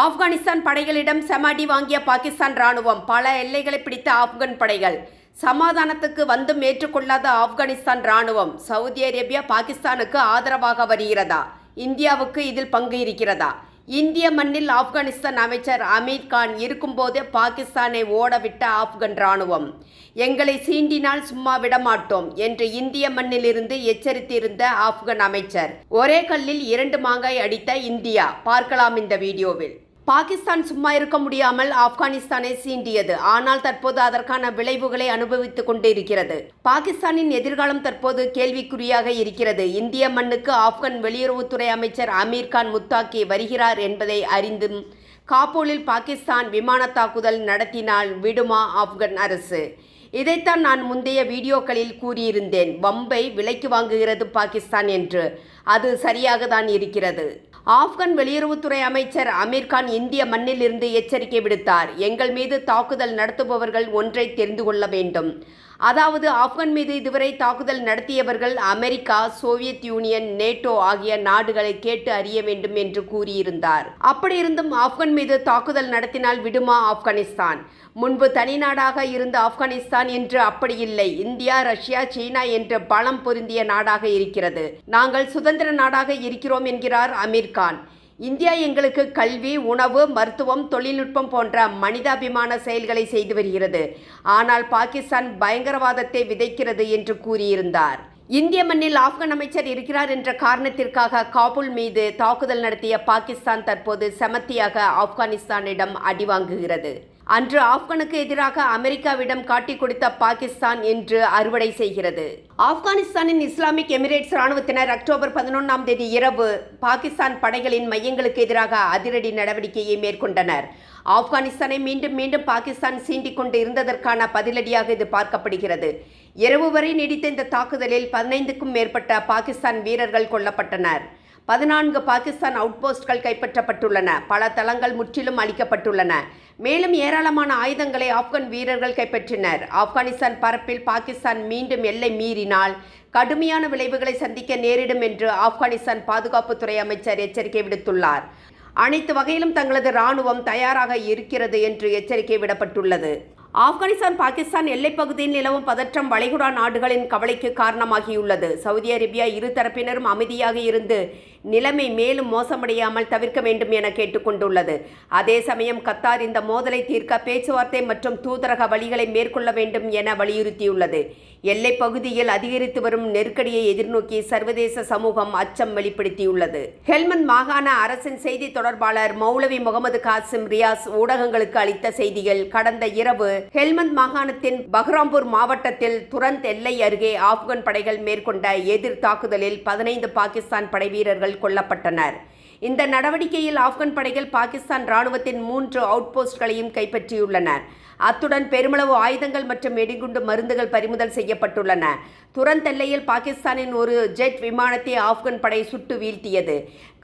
ஆப்கானிஸ்தான் படைகளிடம் செமடி வாங்கிய பாகிஸ்தான் ராணுவம் பல எல்லைகளை பிடித்த ஆப்கான் படைகள். சமாதானத்துக்கு வந்தும் ஏற்றுக்கொள்ளாத ஆப்கானிஸ்தான் ராணுவம் சவுதி அரேபியா பாகிஸ்தானுக்கு ஆதரவாக வருகிறதா? இந்தியாவுக்கு இதில் பங்கு இருக்கிறதா? இந்திய மண்ணில் ஆப்கானிஸ்தான் அமைச்சர் அமீர் கான் இருக்கும்போதே பாகிஸ்தானை ஓடவிட்ட ஆப்கன் ராணுவம் எங்களை சீண்டினால் சும்மா விடமாட்டோம் என்று இந்திய மண்ணிலிருந்து எச்சரித்திருந்த ஆப்கன் அமைச்சர். ஒரே கல்லில் இரண்டு மாங்காய் அடித்த இந்தியா. பார்க்கலாம் இந்த வீடியோவில். பாகிஸ்தான் சும்மா இருக்க முடியாமல் ஆப்கானிஸ்தானை சீண்டியது. ஆனால் தற்போது அதற்கான விளைவுகளை அனுபவித்துக் கொண்டிருக்கிறது. பாகிஸ்தானின் எதிர்காலம் தற்போது கேள்விக்குறியாக இருக்கிறது. இந்திய மண்ணுக்கு ஆப்கான் வெளியுறவுத்துறை அமைச்சர் அமீர்கான் முத்தாக்கி வருகிறார் என்பதை அறிந்தும் காபூலில் பாகிஸ்தான் விமான தாக்குதல் நடத்தினால் விடுமா ஆப்கன் அரசு? இதைத்தான் நான் முந்தைய வீடியோக்களில் கூறியிருந்தேன். பம்பை விலைக்கு வாங்குகிறது பாகிஸ்தான் என்று. அது சரியாக தான் இருக்கிறது. ஆப்கான் வெளியுறவுத்துறை அமைச்சர் அமீர்கான் இந்திய மண்ணில் இருந்து எச்சரிக்கை விடுத்தார். எங்கள் மீது தாக்குதல் நடத்துபவர்கள் ஒன்றை தெரிந்து கொள்ள வேண்டும். அதாவது ஆப்கான் மீது இதுவரை தாக்குதல் நடத்தியவர்கள் அமெரிக்கா சோவியத் யூனியன் நேட்டோ ஆகிய நாடுகளை கேட்டு அறிய வேண்டும் என்று கூறியிருந்தார். அப்படியிருந்தும் ஆப்கான் மீது தாக்குதல் நடத்தினால் விடுமா ஆப்கானிஸ்தான்? முன்பு தனி நாடாக இருந்த ஆப்கானிஸ்தான் என்று அப்படி இல்லை. இந்தியா ரஷ்யா சீனா என்ற பலம் பொருந்திய நாடாக இருக்கிறது. நாங்கள் சுதந்திர நாடாக இருக்கிறோம் என்கிறார் அமீர்கான் இந்தியா எங்களுக்கு கல்வி உணவு மருத்துவம் தொழில்நுட்பம் போன்ற மனிதாபிமான செயல்களை செய்து வருகிறது. ஆனால் பாகிஸ்தான் பயங்கரவாதத்தை விதைக்கிறது என்று கூறியிருந்தார். இந்திய மண்ணில் ஆப்கான் அமைச்சர் இருக்கிறார் என்ற காரணத்திற்காக காபூல் மீது தாக்குதல் நடத்திய பாகிஸ்தான் தற்போது செமத்தியாக ஆப்கானிஸ்தானிடம் அடி வாங்குகிறது. அன்று ஆப்கானுக்கு எதிராக அமெரிக்காவிடம் காட்டிக் கொடுத்த பாகிஸ்தான் என்று அறுவடை செய்கிறது. ஆப்கானிஸ்தானின் இஸ்லாமிக் எமிரேட்ஸ் ராணுவத்தினர் அக்டோபர் பதினொன்றாம் தேதி இரவு பாகிஸ்தான் படைகளின் மையங்களுக்கு எதிராக அதிரடி நடவடிக்கையை மேற்கொண்டனர். ஆப்கானிஸ்தானை மீண்டும் மீண்டும் பாகிஸ்தான் சீண்டிக் கொண்டு இருந்ததற்கான பதிலடியாக இது பார்க்கப்படுகிறது. இரவு வரை நீடித்த இந்த தாக்குதலில் பதினைந்துக்கும் மேற்பட்ட பாகிஸ்தான் வீரர்கள் கொல்லப்பட்டனர். பதினான்கு பாகிஸ்தான் அவுட்போஸ்ட்கள் கைப்பற்றப்பட்டுள்ளன. பல தளங்கள் முற்றிலும் அளிக்கப்பட்டுள்ளன மேலும் ஏராளமான ஆயுதங்களை ஆப்கான் வீரர்கள் கைப்பற்றினர். ஆப்கானிஸ்தான் பரப்பில் பாகிஸ்தான் மீண்டும் எல்லை மீறினால் கடுமையான விளைவுகளை சந்திக்க நேரிடும் என்று ஆப்கானிஸ்தான் பாதுகாப்புத்துறை அமைச்சர் எச்சரிக்கை விடுத்துள்ளார். அனைத்து வகையிலும் தங்களது இராணுவம் தயாராக இருக்கிறது என்று எச்சரிக்கை விடப்பட்டுள்ளது. ஆப்கானிஸ்தான் பாகிஸ்தான் எல்லைப் பகுதியில் நிலவும் பதற்றம் வளைகுடா நாடுகளின் கவலைக்கு காரணமாகியுள்ளது. சவுதி அரேபியா இரு தரப்பினரும் அமைதியாக இருந்து நிலைமை மேலும் மோசமடையாமல் தவிர்க்க வேண்டும் என கேட்டுக்கொண்டுள்ளது. அதே சமயம் கத்தார் இந்த மோதலை தீர்க்க பேச்சுவார்த்தை மற்றும் தூதரக வழிகளை மேற்கொள்ள வேண்டும் என வலியுறுத்தியுள்ளது. எல்லைப் பகுதியில் அதிகரித்து வரும் நெருக்கடியை எதிர்நோக்கி சர்வதேச சமூகம் அச்சம் வெளிப்படுத்தியுள்ளது. ஹெல்மந்த் மாகாண அரசின் செய்தி தொடர்பாளர் மௌலவி முகமது காசிம் ரியாஸ் ஊடகங்களுக்கு அளித்த செய்திகள் கடந்த இரவு ஹெல்மந்த் மாகாணத்தின் பஹ்ராம்பூர் மாவட்டத்தில் துரந்த் எல்லை அருகே ஆப்கன் படைகள் மேற்கொண்ட எதிர் தாக்குதலில் பதினைந்து பாகிஸ்தான் படை வீரர்கள் கொல்லப்பட்டனர். இந்த நடவடிக்கையில் ஆப்கான் படைகள் பாகிஸ்தான் ராணுவத்தின் மூன்று அவுட்போஸ்ட்களையும் கைப்பற்றியுள்ளனர். அத்துடன் பெருமளவு ஆயுதங்கள் மற்றும் வெடிகுண்டு மருந்துகள் பறிமுதல் செய்யப்பட்டுள்ளன. துரந்த் எல்லையில் பாகிஸ்தானின் ஒரு ஜெட் விமானத்தை ஆப்கான் படை சுட்டு வீழ்த்தியது.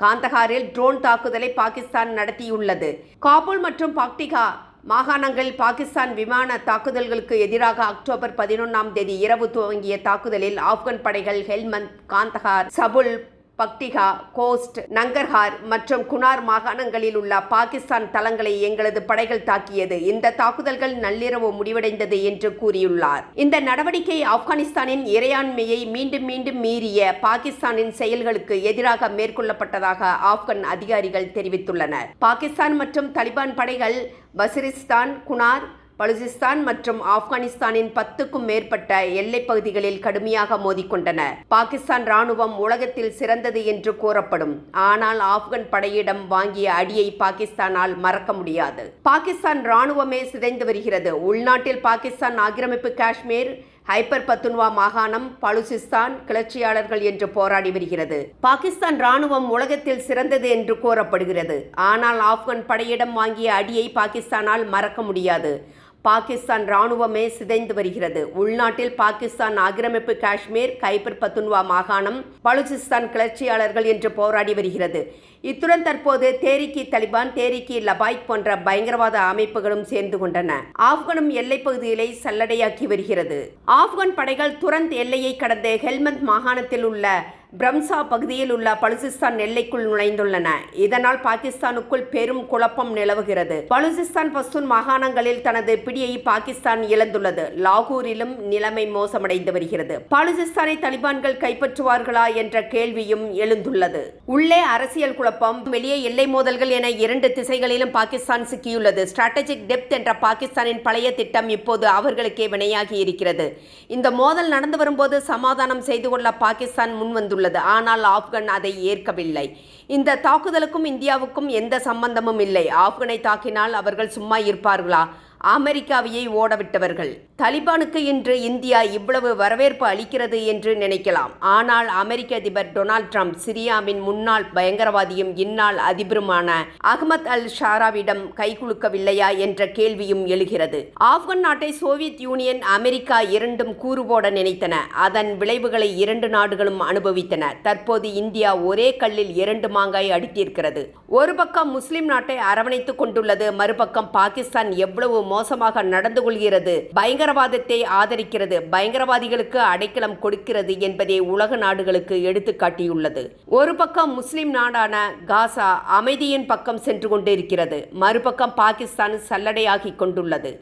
காந்தகாரில் ட்ரோன் தாக்குதலை பாகிஸ்தான் நடத்தியுள்ளது. காபூல் மற்றும் பாக்டிகா மாகாணங்களில் பாகிஸ்தான் விமான தாக்குதல்களுக்கு எதிராக அக்டோபர் பதினொன்றாம் தேதி இரவு துவங்கிய தாக்குதலில் ஆப்கான் படைகள் ஹெல்மந்த் காந்தகார் சபுல் பக்டிகா கோஸ்ட் நங்கர்ஹார் மற்றும் குனார் மாகாணங்களில் உள்ள பாகிஸ்தான் தளங்களை எங்களது படைகள் தாக்கியது. இந்த தாக்குதல்கள் நள்ளிரவு முடிவடைந்தது என்று கூறியுள்ளார். இந்த நடவடிக்கை ஆப்கானிஸ்தானின் இறையாண்மையை மீண்டும் மீண்டும் மீறிய பாகிஸ்தானின் செயல்களுக்கு எதிராக மேற்கொள்ளப்பட்டதாக ஆப்கன் அதிகாரிகள் தெரிவித்துள்ளனர். பாகிஸ்தான் மற்றும் தலிபான் படைகள் வசிரிஸ்தான் குனார் பலுசிஸ்தான் மற்றும் ஆப்கானிஸ்தானின் பத்துக்கும் மேற்பட்ட எல்லைப் பகுதிகளில் கடுமையாக மோதிக்கொண்டன. பாகிஸ்தான் ராணுவம் உலகத்தில் சிறந்தது என்று கூறப்படும். ஆனால் ஆப்கன் படையிடம் வாங்கிய அடியை பாகிஸ்தானால் மறக்க முடியாது. பாகிஸ்தான் ராணுவமே சிதைந்து வருகிறது. உள்நாட்டில் பாகிஸ்தான் ஆக்கிரமிப்பு காஷ்மீர் ஹைப்பர் பத்துன்வா மாகாணம் பலுசிஸ்தான் கிளர்ச்சியாளர்கள் என்று போராடி வருகிறது. பாகிஸ்தான் ராணுவம் உலகத்தில் சிறந்தது என்று கூறப்படுகிறது. ஆனால் ஆப்கன் படையிடம் வாங்கிய அடியை பாகிஸ்தானால் மறக்க முடியாது. பாகிஸ்தான் ராணுவமே சிதைந்து வருகிறது. உள்நாட்டில் பாகிஸ்தான் ஆக்கிரமிப்பு காஷ்மீர் கைபர் பத்துன்வா மாகாணம் பலுச்சிஸ்தான் கிளர்ச்சியாளர்கள் என்று போராடி வருகிறது. இத்துடன் தற்போது தேரிக்கி தலிபான் தேரிக்கி லபாய்க் போன்ற பயங்கரவாத அமைப்புகளும் சேர்ந்து கொண்டன. ஆப்கானும் எல்லைப் பகுதிகளை சல்லடையாக்கி வருகிறது. ஆப்கான் படைகள் துரந்த் எல்லையை கடந்து ஹெல்மந்த் மாகாணத்தில் உள்ள பிரம்சா பகுதியில் உள்ள பலுசிஸ்தான் எல்லைக்குள் நுழைந்துள்ளன. இதனால் பாகிஸ்தானுக்குள் பெரும் குழப்பம் நிலவுகிறது. பலுசிஸ்தான் பஸ்தூன் மாகாணங்களில் தனது பிடியை பாகிஸ்தான் இழந்துள்ளது. லாகூரிலும் நிலைமை மோசமடைந்து வருகிறது. பாலுசிஸ்தானை தலிபான்கள் கைப்பற்றுவார்களா என்ற கேள்வியும் எழுந்துள்ளது. உள்ளே அரசியல் குழப்பம் வெளியே எல்லை மோதல்கள் என இரண்டு திசைகளிலும் பாகிஸ்தான் சிக்கியுள்ளது. ஸ்ட்ராட்டஜிக் டெப்த் என்ற பாகிஸ்தானின் பழைய திட்டம் இப்போது அவர்களுக்கே வினையாகி இருக்கிறது இந்த மோதல் நடந்து வரும்போது சமாதானம் செய்து கொள்ள பாகிஸ்தான் முன்வந்துள்ளது. ஆனால் ஆப்கன் அதை ஏற்கவில்லை. இந்த தாக்குதலுக்கும் இந்தியாவுக்கும் எந்த சம்பந்தமும் இல்லை. ஆப்கனை தாக்கினால் அவர்கள் சும்மா இருப்பார்களா? அமெரிக்காவையே ஓடவிட்டவர்கள். தலிபானுக்கு இன்று இந்தியா இவ்வளவு வரவேற்பு அளிக்கிறது என்று நினைக்கலாம். ஆனால் அமெரிக்க அதிபர் டொனால்ட் ட்ரம்ப் சிரியாவின் முன்னாள் பயங்கரவாதியும் இந்நாள் அதிபருமான அகமத் அல் ஷாராவிடம் கைகுலுக்கவில்லையா என்ற கேள்வியும் எழுகிறது. ஆப்கான் நாட்டை சோவியத் யூனியன் அமெரிக்கா இரண்டும் கூறுபோட நினைத்தன. அதன் விளைவுகளை இரண்டு நாடுகளும் அனுபவித்தன. தற்போது இந்தியா ஒரே கல்லில் இரண்டு மாங்காய் அடித்திருக்கிறது. ஒரு பக்கம் முஸ்லிம் நாட்டை அரவணைத்துக் கொண்டுள்ளது மறுபக்கம் பாகிஸ்தான் எவ்வளவு மோசமாக நடந்து கொள்கிறது. பயங்கரவாதத்தை ஆதரிக்கிறது. பயங்கரவாதிகளுக்கு அடைக்கலம் கொடுக்கிறது என்பதை உலக நாடுகளுக்கு எடுத்துக்காட்டியுள்ளது ஒரு பக்கம் முஸ்லிம் நாடான காசா அமைதியின் பக்கம் சென்று கொண்டிருக்கிறது. மறுபக்கம் பாகிஸ்தான் சல்லடையாகி கொண்டுள்ளது.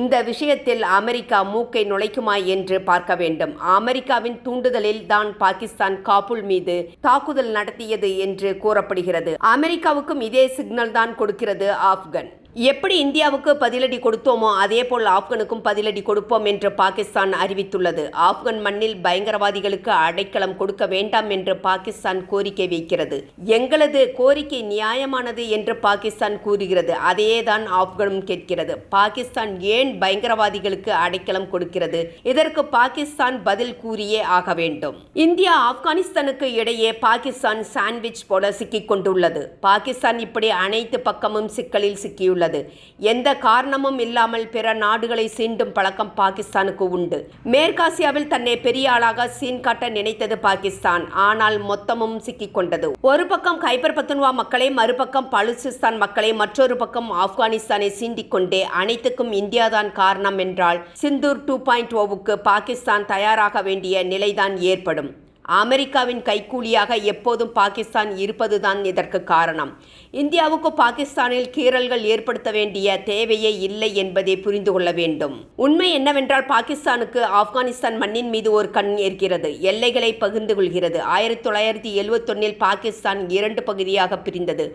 இந்த விஷயத்தில் அமெரிக்கா மூக்கை நுழைக்குமா என்று பார்க்க வேண்டும். அமெரிக்காவின் தூண்டுதலில் தான் பாகிஸ்தான் காபூல் மீது தாக்குதல் நடத்தியது என்று கூறப்படுகிறது. அமெரிக்காவுக்கும் இதே சிக்னல் தான் கொடுக்கிறது ஆப்கன். எப்படி இந்தியாவுக்கு பதிலடி கொடுத்தோமோ அதேபோல் ஆப்கனுக்கும் பதிலடி கொடுப்போம் என்று பாகிஸ்தான் அறிவித்துள்ளது. ஆப்கன் மண்ணில் பயங்கரவாதிகளுக்கு அடைக்கலம் கொடுக்க வேண்டாம் என்று பாகிஸ்தான் கோரிக்கை வைக்கிறது. எங்களது கோரிக்கை நியாயமானது என்று பாகிஸ்தான் கூறுகிறது. அதையே தான் ஆப்கனும் கேட்கிறது. பாகிஸ்தான் ஏன் பயங்கரவாதிகளுக்கு அடைக்கலம் கொடுக்கிறது? இதற்கு பாகிஸ்தான் பதில் கூறியே ஆக வேண்டும். இந்தியா ஆப்கானிஸ்தானுக்கு இடையே பாகிஸ்தான் சாண்ட்விச் போல சிக்கிக் கொண்டுள்ளது பாகிஸ்தான் இப்படி அனைத்து பக்கமும் சிக்கலில் சிக்கியுள்ளது. உள்ளது. எந்த காரணமும் இல்லாமல் பிற நாடுகளை சீண்டும் பழக்கம் பாகிஸ்தானுக்கு உண்டு. மேற்காசியாவில் தன்னை பெரிய ஆளாக சீன் காட்ட நினைத்தது பாகிஸ்தான். ஆனால் மொத்தமும் சிக்கிக் கொண்டது. ஒரு பக்கம் கைபர் பத்துன்வா மக்களை மறுபக்கம் பலுசிஸ்தான் மக்களை மற்றொரு பக்கம் ஆப்கானிஸ்தானை சீண்டிக்கொண்டே அனைத்துக்கும் இந்தியாதான் காரணம் என்றால் சிந்தூர் டூ பாயிண்ட் ஓவுக்கு பாகிஸ்தான் தயாராக வேண்டிய நிலைதான் ஏற்படும். அமெரிக்காவின் கைக்கூலியாக எப்போதும் பாகிஸ்தான் இருப்பதுதான் இதற்கு காரணம். இந்தியாவுக்கு பாகிஸ்தானில் கீறல்கள் ஏற்படுத்த வேண்டிய தேவையே இல்லை என்பதை புரிந்து கொள்ள வேண்டும். உண்மை என்னவென்றால் பாகிஸ்தானுக்கு ஆப்கானிஸ்தான் மண்ணின் மீது ஒரு கண் இருக்கிறது எல்லைகளை பகிர்ந்து கொள்கிறது. ஆயிரத்தி தொள்ளாயிரத்தி எழுவத்தொன்னில் பாகிஸ்தான் இரண்டு பகுதியாக பிரிந்தது.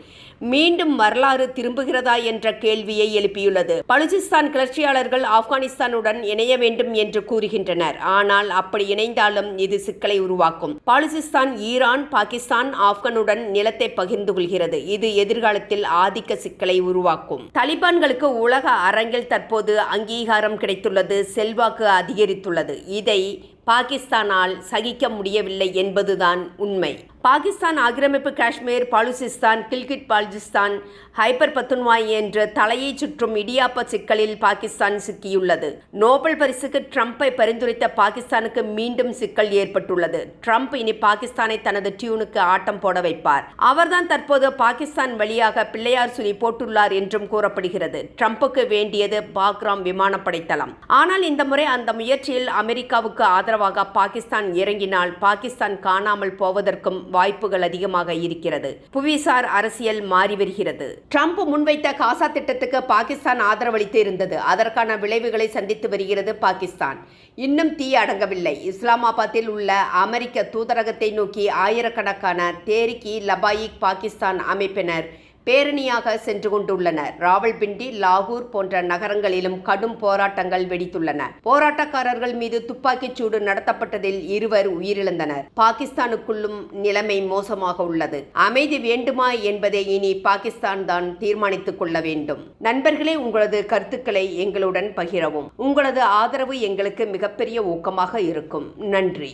மீண்டும் வரலாறு திரும்புகிறதா என்ற கேள்வியை எழுப்பியுள்ளது. பலுச்சிஸ்தான் கிளர்ச்சியாளர்கள் ஆப்கானிஸ்தானுடன் இணைய வேண்டும் என்று கூறுகின்றனர். ஆனால் அப்படி இணைந்தாலும் இது சிக்கலை உருவாக்கும். பாலுச்சிஸ்தான் ஈரான் பாகிஸ்தான் ஆப்கனுடன் நிலத்தை பகிர்ந்து கொள்கிறது. இது எதிர்காலத்தில் ஆதிக்க சிக்கலை உருவாக்கும். தலிபான்களுக்கு உலக அரங்கில் தற்போது அங்கீகாரம் கிடைத்துள்ளது செல்வாக்கு அதிகரித்துள்ளது. இதை பாகிஸ்தானால் சகிக்க முடியவில்லை என்பதுதான் உண்மை. பாகிஸ்தான் ஆக்கிரமிப்பு காஷ்மீர் பாலுசிஸ்தான் கில்கிட் பால்ஜிஸ்தான் ஹைப்பர் பத்துன்வாய் என்ற தலையை சுற்றும் இடியாப்ப சிக்கலில் பாகிஸ்தான் சிக்கியுள்ளது. நோபல் பரிசுக்கு ட்ரம்ப்பை பரிந்துரைத்த பாகிஸ்தானுக்கு மீண்டும் சிக்கல் ஏற்பட்டுள்ளது. ட்ரம்ப் இனி பாகிஸ்தானை தனது டியூனுக்கு ஆட்டம் போட வைப்பார். அவர்தான் தற்போது பாகிஸ்தான் வழியாக பிள்ளையார் சுனி போட்டுள்ளார் என்றும் கூறப்படுகிறது. ட்ரம்ப்புக்கு வேண்டியது பாக்ராம் விமானப்படை தளம். ஆனால் இந்த முறை அந்த முயற்சியில் அமெரிக்காவுக்கு ஆதரவு ஆதரவாக பாகிஸ்தான் இறங்கினால் பாகிஸ்தான் காணாமல் போவதற்கும் வாய்ப்புகள் அதிகமாக இருக்கிறது. புவிசார் அரசியல் மாறி வருகிறது. ட்ரம்ப் முன்வைத்த காசா திட்டத்துக்கு பாகிஸ்தான் ஆதரவளித்து இருந்தது. அதற்கான விளைவுகளை சந்தித்து வருகிறது பாகிஸ்தான். இன்னும் தீ அடங்கவில்லை. இஸ்லாமாபாத்தில் உள்ள அமெரிக்க தூதரகத்தை நோக்கி ஆயிரக்கணக்கான தேரிக்கி லபாயிக் பாகிஸ்தான் அமைப்பினர் பேரணியாக சென்று கொண்டுள்ளனர் ராவல்பிண்டி லாகூர் போன்ற நகரங்களிலும் கடும் போராட்டங்கள் வெடித்துள்ளன. போராட்டக்காரர்கள் மீது துப்பாக்கிச் சூடு நடத்தப்பட்டதில் இருவர் உயிரிழந்தனர். பாகிஸ்தானுக்குள்ளும் நிலைமை மோசமாக உள்ளது. அமைதி வேண்டுமா என்பதை இனி பாகிஸ்தான் தான் தீர்மானித்துக் கொள்ள வேண்டும். நண்பர்களே உங்களது கருத்துக்களை எங்களுடன் பகிரவும். உங்களது ஆதரவு எங்களுக்கு மிகப்பெரிய ஊக்கமாக இருக்கும். நன்றி.